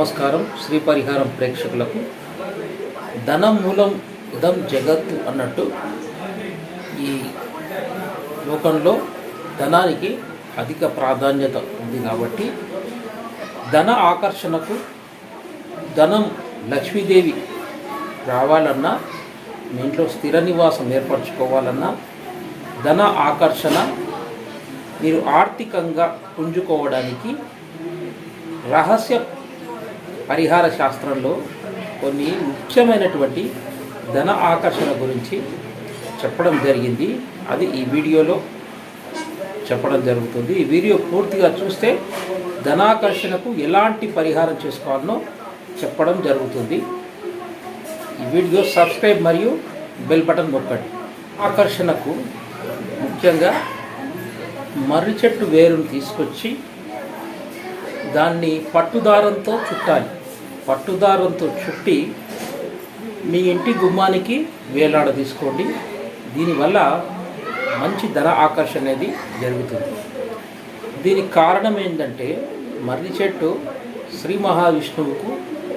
నమస్కారం శ్రీ పరిహారం ప్రేక్షకులకు. ధనం మూలం ఇదం జగత్తు అన్నట్టు ఈ లోకంలో ధనానికి అధిక ప్రాధాన్యత ఉంది కాబట్టి ధన ఆకర్షణకు ధనం లక్ష్మీదేవి రావాలన్నా మీ ఇంట్లో స్థిర నివాసం ఏర్పరచుకోవాలన్నా ధన ఆకర్షణ మీరు ఆర్థికంగా పుంజుకోవడానికి రహస్య పరిహార శాస్త్రంలో కొన్ని ముఖ్యమైనటువంటి ధన ఆకర్షణ గురించి చెప్పడం జరిగింది. అది ఈ వీడియోలో చెప్పడం జరుగుతుంది. ఈ వీడియో పూర్తిగా చూస్తే ధనాకర్షణకు ఎలాంటి పరిహారం చేసుకోవాలనో చెప్పడం జరుగుతుంది. ఈ వీడియో సబ్స్క్రైబ్ మరియు బెల్ బటన్ నొక్కండి. ఆకర్షణకు ముఖ్యంగా మర్రి చెట్టు వేరును తీసుకొచ్చి దాన్ని పట్టుదారంతో చుట్టాలి. పట్టుదారంతో చుట్టి మీ ఇంటి గుమ్మానికి వేలాడ తీసుకోండి దీనివల్ల మంచి ధన ఆకర్షణ అనేది జరుగుతుంది. దీనికి కారణం ఏంటంటే మర్రి చెట్టు శ్రీ మహావిష్ణువుకు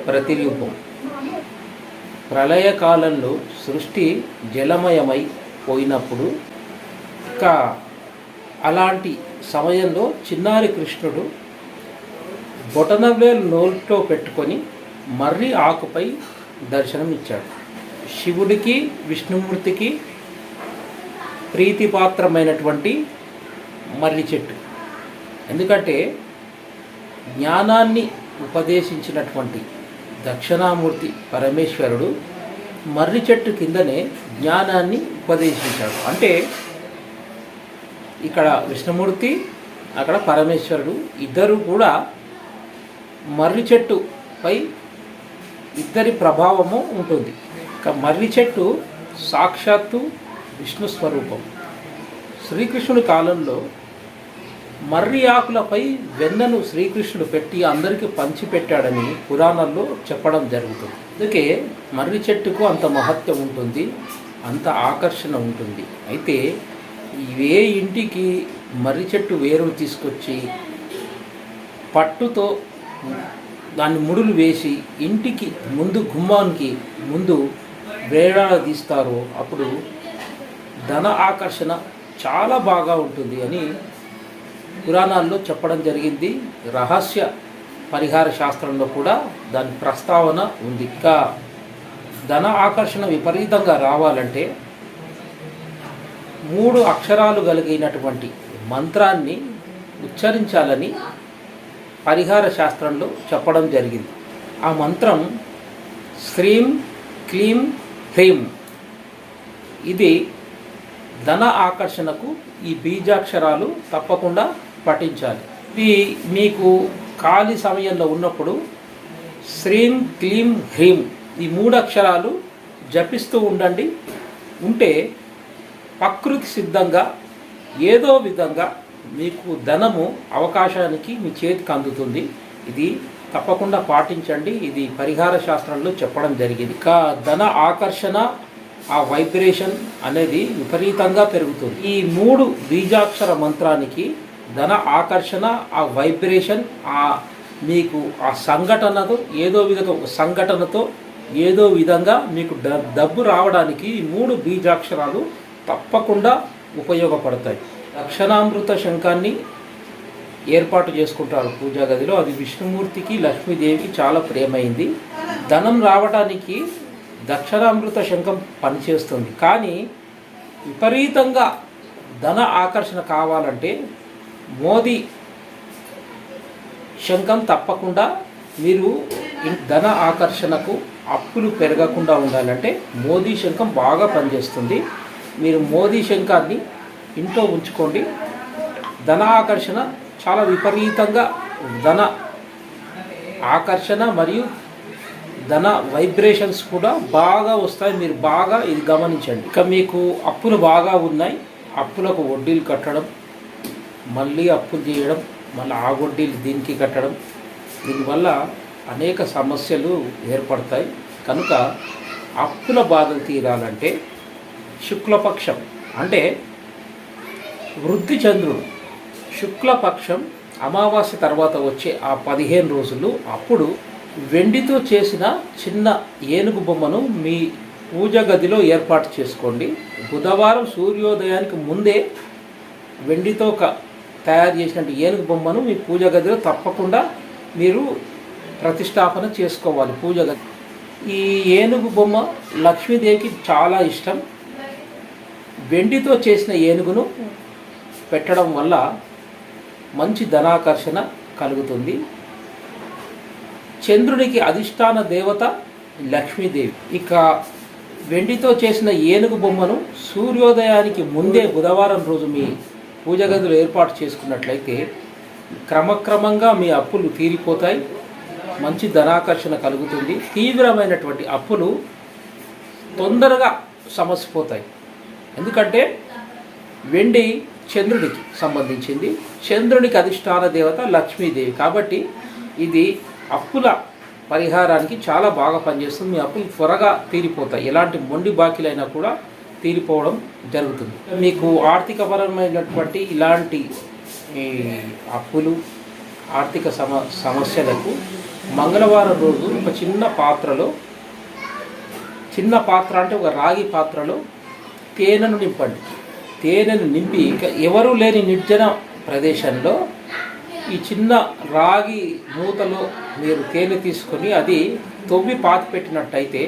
ప్రతిరూపం. ప్రళయకాలంలో సృష్టి జలమయమై పోయినప్పుడు ఇక అలాంటి సమయంలో చిన్నారి కృష్ణుడు బొటనవేలు నోట్లో పెట్టుకొని మర్రి ఆకుపై దర్శనం ఇచ్చాడు శివుడికి విష్ణుమూర్తికి ప్రీతిపాత్రమైనటువంటి మర్రి చెట్టు. ఎందుకంటే జ్ఞానాన్ని ఉపదేశించినటువంటి దక్షిణామూర్తి పరమేశ్వరుడు మర్రి చెట్టు కిందనే జ్ఞానాన్ని ఉపదేశించాడు. అంటే ఇక్కడ విష్ణుమూర్తి అక్కడ పరమేశ్వరుడు ఇద్దరు కూడా మర్రి చెట్టుపై ఇద్దరి ప్రభావము ఉంటుంది. ఇక మర్రి చెట్టు సాక్షాత్తు విష్ణు స్వరూపం. శ్రీకృష్ణుడి కాలంలో మర్రి ఆకులపై వెన్నను శ్రీకృష్ణుడు పెట్టి అందరికీ పంచిపెట్టాడని పురాణాల్లో చెప్పడం జరుగుతుంది. అందుకే మర్రి చెట్టుకు అంత మహత్యం ఉంటుంది అంత ఆకర్షణ ఉంటుంది. అయితే ఏ ఇంటికి మర్రి చెట్టు వేరు తీసుకొచ్చి పట్టుతో దాన్ని ముడులు వేసి ఇంటికి ముందు గుమ్మానికి ముందు వేడాడ తీస్తారో అప్పుడు ధన ఆకర్షణ చాలా బాగా ఉంటుంది అని పురాణాల్లో చెప్పడం జరిగింది. రహస్య పరిహార శాస్త్రంలో కూడా దాని ప్రస్తావన ఉంది. ఇంకా ధన ఆకర్షణ విపరీతంగా రావాలంటే మూడు అక్షరాలు కలిగినటువంటి మంత్రాన్ని ఉచ్చరించాలని పరిహార శాస్త్రంలో చెప్పడం జరిగింది. ఆ మంత్రం శ్రీం క్లీం హ్రీం. ఇది ధన ఆకర్షణకు ఈ బీజాక్షరాలు తప్పకుండా పఠించాలి. ఇది మీకు ఖాళీ సమయంలో ఉన్నప్పుడు శ్రీం క్లీం హ్రీం ఈ మూడు అక్షరాలు జపిస్తూ ఉండండి. ఉంటే ప్రకృతి సిద్ధంగా ఏదో విధంగా మీకు ధనము అవకాశానికి మీ చేతికి అందుతుంది. ఇది తప్పకుండా పాటించండి. ఇది పరిహార శాస్త్రంలో చెప్పడం జరిగింది. ఇక ధన ఆకర్షణ ఆ వైబ్రేషన్ అనేది విపరీతంగా పెరుగుతుంది. ఈ మూడు బీజాక్షర మంత్రానికి ధన ఆకర్షణ ఆ వైబ్రేషన్ ఆ మీకు ఆ సంఘటనతో ఏదో విధంగా సంఘటనతో ఏదో విధంగా మీకు డబ్బు రావడానికి ఈ మూడు బీజాక్షరాలు తప్పకుండా ఉపయోగపడతాయి. రక్షణామృత శంఖాన్ని ఏర్పాటు చేసుకుంటారు పూజా గదిలో. అది విష్ణుమూర్తికి లక్ష్మీదేవికి చాలా ప్రేమైంది ధనం రావడానికి దక్షిణామృత శంఖం పనిచేస్తుంది. కానీ విపరీతంగా ధన ఆకర్షణ కావాలంటే మోదీ శంఖం తప్పకుండా మీరు ధన ఆకర్షణకు అప్పులు పెరగకుండా ఉండాలంటే మోదీ శంఖం బాగా పనిచేస్తుంది. మీరు మోదీ శంఖాన్ని ఇంట్లో ఉంచుకోండి. ధన ఆకర్షణ చాలా విపరీతంగా ధన ఆకర్షణ మరియు ధన వైబ్రేషన్స్ కూడా బాగా వస్తాయి. మీరు బాగా ఇది గమనించండి. ఇక మీకు అప్పులు బాగా ఉన్నాయి. అప్పులకు వడ్డీలు కట్టడం మళ్ళీ అప్పులు చేయడం మళ్ళీ ఆ వడ్డీలు దీనికి కట్టడం దీనివల్ల అనేక సమస్యలు ఏర్పడతాయి. కనుక అప్పుల బాధలు తీరాలంటే శుక్లపక్షం అంటే వృద్ధి చంద్రుడు. శుక్లపక్షం అమావాస్య తర్వాత వచ్చే ఆ పదిహేను రోజులు అప్పుడు వెండితో చేసిన చిన్న ఏనుగు బొమ్మను మీ పూజ గదిలో ఏర్పాటు చేసుకోండి. బుధవారం సూర్యోదయానికి ముందే వెండితో తయారు చేసిన ఏనుగు బొమ్మను మీ పూజ గదిలో తప్పకుండా మీరు ప్రతిష్టాపన చేసుకోవాలి పూజ గది. ఈ ఏనుగు బొమ్మ లక్ష్మీదేవికి చాలా ఇష్టం. వెండితో చేసిన ఏనుగును పెట్టడం వల్ల మంచి ధనాకర్షణ కలుగుతుంది. చంద్రునికి అధిష్టాన దేవత లక్ష్మీదేవి. ఇక వెండితో చేసిన ఏనుగు బొమ్మను సూర్యోదయానికి ముందే బుధవారం రోజు మీ పూజ గదిలో ఏర్పాటు చేసుకున్నట్లయితే క్రమక్రమంగా మీ అప్పులు తీరిపోతాయి. మంచి ధనాకర్షణ కలుగుతుంది. తీవ్రమైనటువంటి అప్పులు తొందరగా సమసిపోతాయి. ఎందుకంటే వెండి చంద్రుడికి సంబంధించింది. చంద్రునికి అధిష్టాన దేవత లక్ష్మీదేవి. కాబట్టి ఇది అప్పుల పరిహారానికి చాలా బాగా పనిచేస్తుంది. మీ అప్పులు త్వరగా తీరిపోతాయి. ఎలాంటి మొండి బాకీలైనా కూడా తీరిపోవడం జరుగుతుంది. మీకు ఆర్థికపరమైనటువంటి ఇలాంటి ఈ అప్పులు ఆర్థిక సమ సమస్యలకు మంగళవారం రోజు ఒక చిన్న పాత్రలో చిన్న పాత్ర అంటే ఒక రాగి పాత్రలో తేనెను నింపండి. తేనెను నింపి ఇక ఎవరూ లేని నిర్జన ప్రదేశంలో ఈ చిన్న రాగి మూతలో మీరు తేనె తీసుకొని అది తొవ్వి పాతి పెట్టినట్టయితే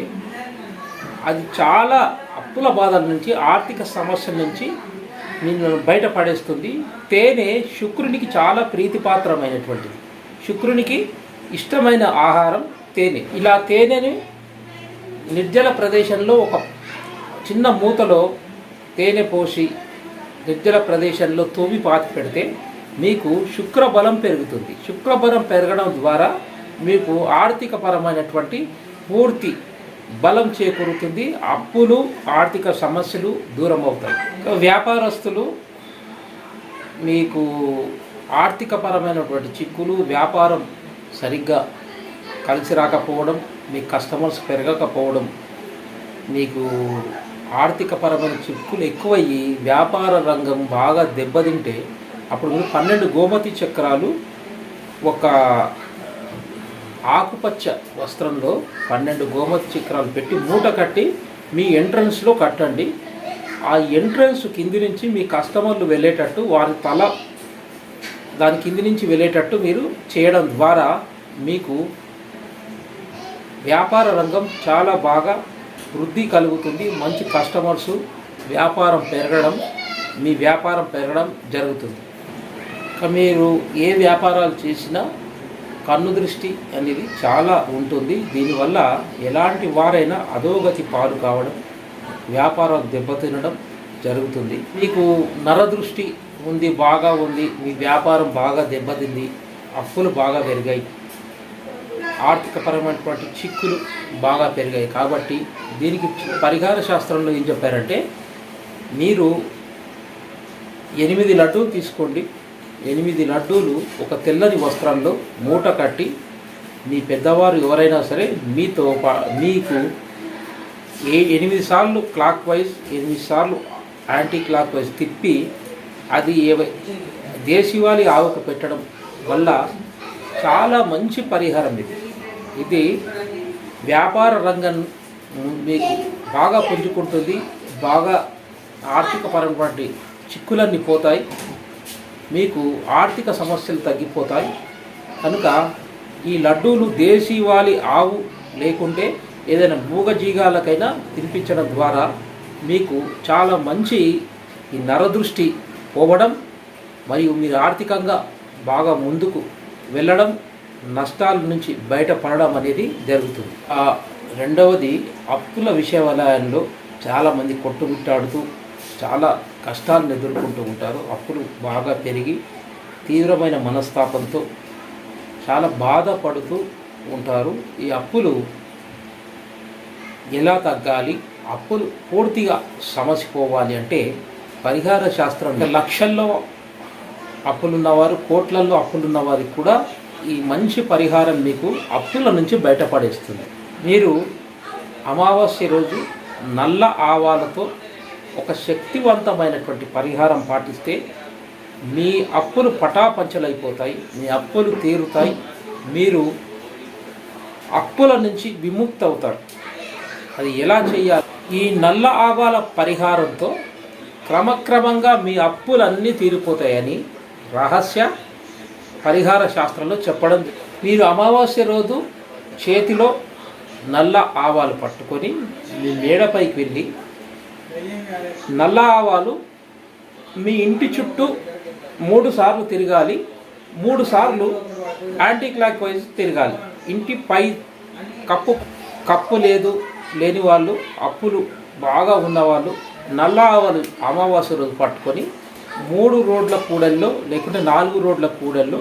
అది చాలా అప్పుల బాధల నుంచి ఆర్థిక సమస్యల నుంచి నిన్ను బయటపడేస్తుంది తేనె శుక్రునికి చాలా ప్రీతిపాత్రమైనటువంటిది. శుక్రునికి ఇష్టమైన ఆహారం తేనె. ఇలా తేనెని నిర్జల ప్రదేశంలో ఒక చిన్న మూతలో తేనె పోసి నిర్జల ప్రదేశంలో తొవ్వి పాతి పెడితే మీకు శుక్రబలం పెరుగుతుంది. శుక్రబలం పెరగడం ద్వారా మీకు ఆర్థిక పరమైనటువంటి పూర్తి బలం చేకూరుతుంది. అప్పులు ఆర్థిక సమస్యలు దూరం అవుతాయి వ్యాపారస్తులు మీకు ఆర్థిక పరమైనటువంటి చిక్కులు వ్యాపారం సరిగ్గా కలిసి రాకపోవడం మీ కస్టమర్స్ పెరగకపోవడం మీకు ఆర్థిక పరమైన చిక్కులు ఎక్కువయ్యి వ్యాపార రంగం బాగా దెబ్బతింటే అప్పుడు మీరు పన్నెండు గోమతి చక్రాలు ఒక ఆకుపచ్చ వస్త్రంలో పన్నెండు గోమతి చక్రాలు పెట్టి మూట కట్టి మీ ఎంట్రన్స్లో కట్టండి. ఆ ఎంట్రన్స్ కింది నుంచి మీ కస్టమర్లు వెళ్ళేటట్టు వారి తల దాని కింది నుంచి వెళ్ళేటట్టు మీరు చేయడం ద్వారా మీకు వ్యాపార రంగం చాలా బాగా వృద్ధి కలుగుతుంది మంచి కస్టమర్సు వ్యాపారం పెరగడం మీ వ్యాపారం పెరగడం జరుగుతుంది. మీరు ఏ వ్యాపారాలు చేసినా కన్ను దృష్టి అనేది చాలా ఉంటుంది. దీనివల్ల ఎలాంటి వారైనా అధోగతి పాలు కావడం వ్యాపారం దెబ్బతినడం జరుగుతుంది. మీకు నరదృష్టి ఉంది బాగా ఉంది మీ వ్యాపారం బాగా దెబ్బతింది అప్పులు బాగా పెరిగాయి. ఆర్థికపరమైనటువంటి చిక్కులు బాగా పెరిగాయి. కాబట్టి దీనికి పరిహార శాస్త్రంలో ఏం చెప్పారంటే మీరు ఎనిమిది లడ్డూలు తీసుకోండి. ఎనిమిది లడ్డూలు ఒక తెల్లని వస్త్రంలో మూట కట్టి మీ పెద్దవారు ఎవరైనా సరే మీతో పా- మీకు ఏ ఎనిమిది సార్లు క్లాక్ వైజ్ ఎనిమిది సార్లు యాంటీ క్లాక్ వైజ్ తిప్పి అది ఏవ దేశీవాళి ఆవుకు పెట్టడం వల్ల చాలా మంచి పరిహారం ఇది. ఇది వ్యాపార రంగం మీకు బాగా పుంజుకుంటుంది బాగా ఆర్థికపరమైనటువంటి చిక్కులన్నీ పోతాయి మీకు ఆర్థిక సమస్యలు తగ్గిపోతాయి. కనుక ఈ లడ్డూలు దేశీవాలి ఆవు లేకుంటే ఏదైనా మూగజీగాలకైనా తినిపించడం ద్వారా మీకు చాలా మంచి ఈ నరదృష్టి పోవడం మరియు మీరు ఆర్థికంగా బాగా ముందుకు వెళ్ళడం నష్టాల నుంచి బయటపడడం అనేది జరుగుతుంది. ఆ రెండవది అప్పుల విషయాలయంలో చాలామంది కొట్టుమిట్టాడుతూ చాలా కష్టాలను ఎదుర్కొంటూ ఉంటారు. అప్పులు బాగా పెరిగి తీవ్రమైన మనస్తాపంతో చాలా బాధపడుతూ ఉంటారు. ఈ అప్పులు ఎలా తగ్గాలి? అప్పులు పూర్తిగా సమసిపోవాలి అంటే పరిహార శాస్త్రం లక్షల్లో అప్పులున్నవారు కోట్లల్లో అప్పులున్న వారికి కూడా ఈ మంచి పరిహారం మీకు అప్పుల నుంచి బయటపడేస్తుంది. మీరు అమావాస్య రోజు నల్ల ఆవాలతో ఒక శక్తివంతమైనటువంటి పరిహారం పాటిస్తే మీ అప్పులు పటాపంచలైపోతాయి మీ అప్పులు తీరుతాయి మీరు అప్పుల నుంచి విముక్తి అవుతారు అది ఎలా చేయాలి? ఈ నల్ల ఆవాల పరిహారంతో క్రమక్రమంగా మీ అప్పులన్నీ తీరిపోతాయని రహస్య పరిహార శాస్త్రంలో చెప్పడం. మీరు అమావాస్య రోజు చేతిలో నల్ల ఆవాలు పట్టుకొని మీ మేడపైకి వెళ్ళి నల్ల ఆవాలు మీ ఇంటి చుట్టూ మూడు సార్లు తిరగాలి. మూడు సార్లు యాంటీ క్లాక్ వైజ్ తిరగాలి. ఇంటి పై కప్పు కప్పు లేదు లేని వాళ్ళు అప్పులు బాగా ఉన్నవాళ్ళు నల్ల ఆవాలు అమావాస్య రోజు పట్టుకొని మూడు రోడ్ల కూడల్లో లేకుంటే నాలుగు రోడ్ల కూడల్లో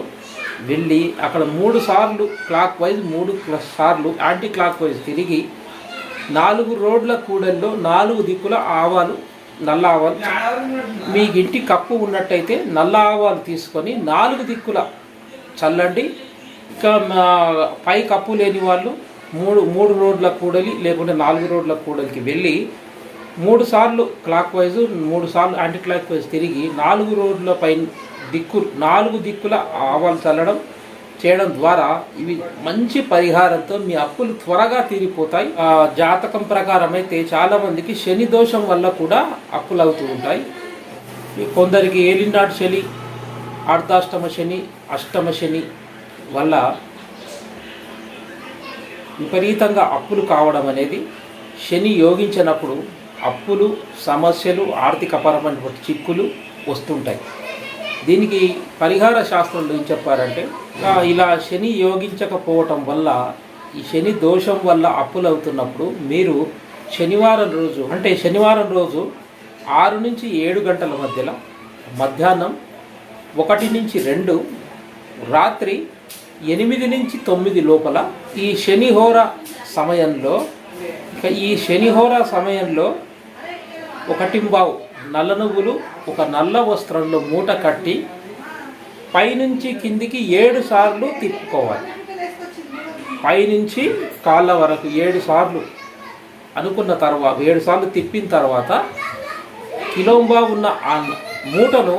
వెళ్ళి అక్కడ మూడు సార్లు క్లాక్ వైజ్ మూడు సార్లు యాంటీ క్లాక్ వైజ్ తిరిగి నాలుగు రోడ్ల కూడల్లో నాలుగు దిక్కుల ఆవాలు నల్ల ఆవాలు మీ ఇంటి కప్పు ఉన్నట్టయితే నల్ల ఆవాలు తీసుకొని నాలుగు దిక్కుల చల్లండి. ఇంకా పై కప్పు లేని వాళ్ళు మూడు మూడు రోడ్ల కూడలి లేకుంటే నాలుగు రోడ్ల కూడలికి వెళ్ళి మూడు సార్లు క్లాక్ వైజ్ మూడు సార్లు యాంటీ క్లాక్ వైజ్ తిరిగి నాలుగు రోడ్ల పై దిక్కు నాలుగు దిక్కుల ఆవాలు చల్లడం చేయడం ద్వారా ఇవి మంచి పరిహారంతో మీ అప్పులు త్వరగా తీరిపోతాయి. ఆ జాతకం ప్రకారం అయితే చాలా మందికి శని దోషం వల్ల కూడా అప్పులు అవుతూ ఉంటాయి. కొందరికి ఏలినాడు శని అర్ధాష్టమ శని అష్టమ శని వల్ల విపరీతంగా అప్పులు కావడం అనేది శని యోగించినప్పుడు అప్పులు సమస్యలు ఆర్థికపరమైనటువంటి చిక్కులు వస్తుంటాయి. దీనికి పరిహార శాస్త్రంలో ఏం చెప్పారంటే ఇలా శని యోగించకపోవటం వల్ల ఈ శని దోషం వల్ల అప్పులు అవుతున్నప్పుడు మీరు శనివారం రోజు అంటే శనివారం రోజు ఆరు నుంచి ఏడు గంటల మధ్యలో మధ్యాహ్నం ఒకటి నుంచి రెండు రాత్రి ఎనిమిది నుంచి తొమ్మిది లోపల ఈ శనిహోర సమయంలో ఇక ఈ శనిహోర సమయంలో ఒకటింబావు నల్ల నువ్వులు ఒక నల్ల వస్త్రంలో మూట కట్టి పైనుంచి కిందికి ఏడు సార్లు తిప్పుకోవాలి. పైనుంచి కాళ్ళ వరకు ఏడు సార్లు అనుకున్న తర్వాత ఏడు సార్లు తిప్పిన తర్వాత కిలోంబా ఉన్న ఆ మూటను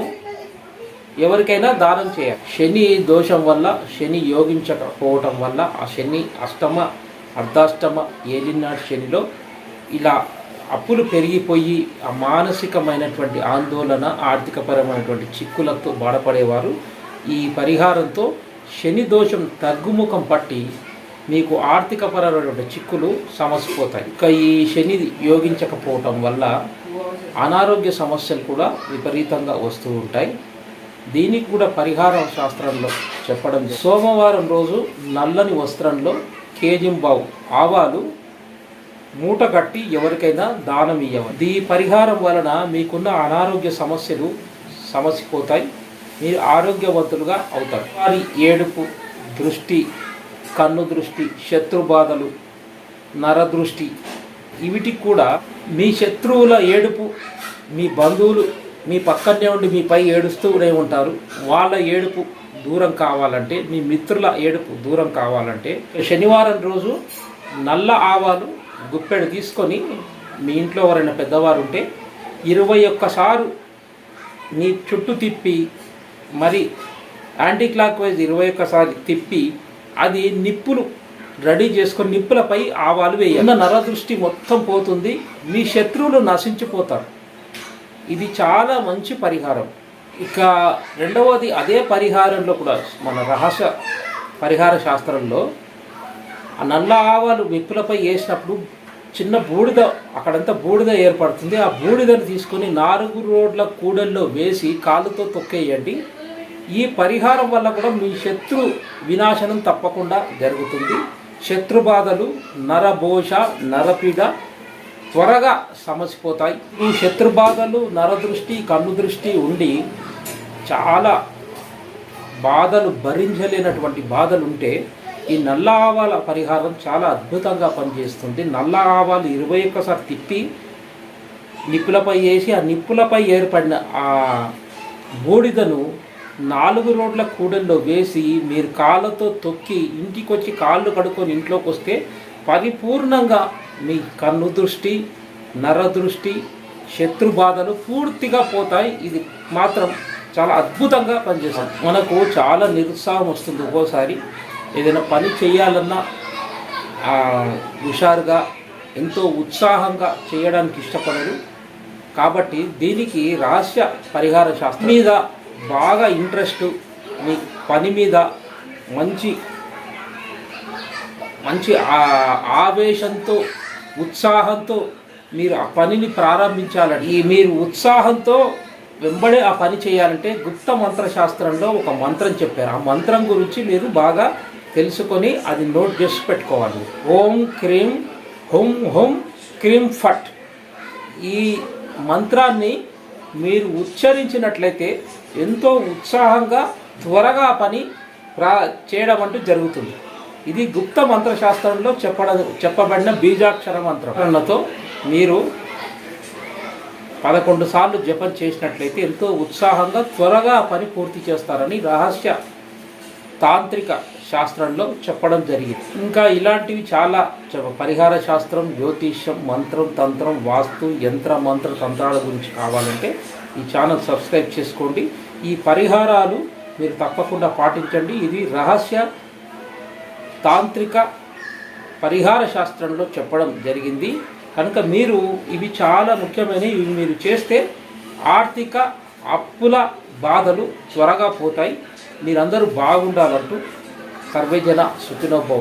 ఎవరికైనా దానం చేయాలి. శని దోషం వల్ల శని యోగించకపోవటం వల్ల ఆ శని అష్టమ అర్ధాష్టమ ఏలినాడు శనిలో ఇలా అప్పులు పెరిగిపోయి ఆ మానసికమైనటువంటి ఆందోళన ఆర్థికపరమైనటువంటి చిక్కులతో బాధపడేవారు. ఈ పరిహారంతో శని దోషం తగ్గుముఖం పట్టి మీకు ఆర్థికపరమైనటువంటి చిక్కులు సమసిపోతాయి. ఇక ఈ శని యోగించకపోవటం వల్ల అనారోగ్య సమస్యలు కూడా విపరీతంగా వస్తూ ఉంటాయి. దీనికి కూడా పరిహార శాస్త్రంలో చెప్పడం సోమవారం రోజు నల్లని వస్త్రంలో కేజింబావు ఆవాలు మూట కట్టి ఎవరికైనా దానం ఇవ్వవాలి ఈ పరిహారం వలన మీకున్న అనారోగ్య సమస్యలు సమసిపోతాయి. మీరు ఆరోగ్యవంతులుగా అవుతారు. వారి ఏడుపు దృష్టి కన్ను దృష్టి శత్రు బాధలు నరదృష్టి ఇవిటికి కూడా మీ శత్రువుల ఏడుపు మీ బంధువులు మీ పక్కనే ఉండి మీపై ఏడుస్తూనే ఉంటారు. వాళ్ళ ఏడుపు దూరం కావాలంటే మీ మిత్రుల ఏడుపు దూరం కావాలంటే శనివారం రోజు నల్ల ఆవాలు గుప్పెడు తీసుకొని మీ ఇంట్లో ఎవరైనా పెద్దవారు ఉంటే ఇరవై ఒక్కసారు మీ చుట్టూ తిప్పి మరి యాంటీ క్లాక్ వైజ్ ఇరవై ఒక్కసారి తిప్పి అది నిప్పులు రెడీ చేసుకొని నిప్పులపై ఆవాలు వేయాలి. ఉన్న నరదృష్టి మొత్తం పోతుంది మీ శత్రువులు నశించిపోతారు. ఇది చాలా మంచి పరిహారం. ఇక రెండవది అదే పరిహారంలో కూడా మన రహస్య పరిహార శాస్త్రంలో ఆ నల్ల ఆవాలు నిప్పులపై వేసినప్పుడు చిన్న బూడిద అక్కడంతా బూడిద ఏర్పడుతుంది. ఆ బూడిదను తీసుకొని నాలుగు రోడ్ల కూడల్లో వేసి కాళ్ళతో తొక్కేయండి. ఈ పరిహారం వల్ల కూడా మీ శత్రు వినాశనం తప్పకుండా జరుగుతుంది. శత్రు బాధలు నరభోష నరపీడ త్వరగా సమసిపోతాయి. ఈ శత్రు బాధలు నరదృష్టి కన్ను దృష్టి ఉండి చాలా బాధలు భరించలేనటువంటి బాధలు ఉంటే ఈ నల్ల ఆవాల పరిహారం చాలా అద్భుతంగా పనిచేస్తుంది. నల్ల ఆవాలు ఇరవై ఒక్కసారి తిప్పి నిప్పులపై వేసి ఆ నిప్పులపై ఏర్పడిన ఆ బూడిదను నాలుగు రోడ్ల కూడల్లో వేసి మీరు కాళ్ళతో తొక్కి ఇంటికి వచ్చి కాళ్ళు కడుక్కొని ఇంట్లోకి వస్తే పరిపూర్ణంగా మీ కన్ను దృష్టి నరదృష్టి శత్రు బాధలు పూర్తిగా పోతాయి. ఇది మాత్రం చాలా అద్భుతంగా పనిచేస్తుంది. మనకు చాలా నిరుత్సాహం వస్తుంది ఒక్కోసారి. ఏదైనా పని చేయాలన్నా హుషారుగా ఎంతో ఉత్సాహంగా చేయడానికి ఇష్టపడరు. కాబట్టి దీనికి రహస్య పరిహార శాస్త్రం మీద బాగా ఇంట్రెస్ట్ మీ పని మీద మంచి మంచి ఆ- ఆవేశంతో ఉత్సాహంతో మీరు ఆ పనిని ప్రారంభించాలని మీరు ఉత్సాహంతో వెంబడే ఆ పని చేయాలంటే గుప్త మంత్రశాస్త్రంలో ఒక మంత్రం చెప్పారు. ఆ మంత్రం గురించి మీరు బాగా తెలుసుకొని అది నోట్ చేసి పెట్టుకోవాలి. ఓం క్రీం హుం హుం క్రీం ఫట్. ఈ మంత్రాన్ని మీరు ఉచ్చరించినట్లయితే ఎంతో ఉత్సాహంగా త్వరగా పని ప్రా చేయడం అంటూ జరుగుతుంది. ఇది గుప్త మంత్రశాస్త్రంలో చెప్పడ చెప్పబడిన బీజాక్షర మంత్రంలతో మీరు పదకొండు సార్లు జపం చేసినట్లయితే ఎంతో ఉత్సాహంగా త్వరగా పని పూర్తి చేస్తారని రహస్య తాంత్రిక శాస్త్రంలో చెప్పడం జరిగింది. ఇంకా ఇలాంటివి చాలా పరిహార శాస్త్రం జ్యోతిష్యం మంత్రం తంత్రం వాస్తు యంత్ర మంత్ర తంత్రాల గురించి కావాలంటే ఈ ఛానల్ సబ్స్క్రైబ్ చేసుకోండి. ఈ పరిహారాలు మీరు తప్పకుండా పాటించండి. ఇది రహస్య తాంత్రిక పరిహార శాస్త్రంలో చెప్పడం జరిగింది. కనుక మీరు ఇవి చాలా ముఖ్యమైనవి. ఇవి మీరు చేస్తే ఆర్థిక అప్పుల బాధలు త్వరగా పోతాయి. మీరందరూ బాగుండాలంటూ సర్వేజన సుఖినోభవ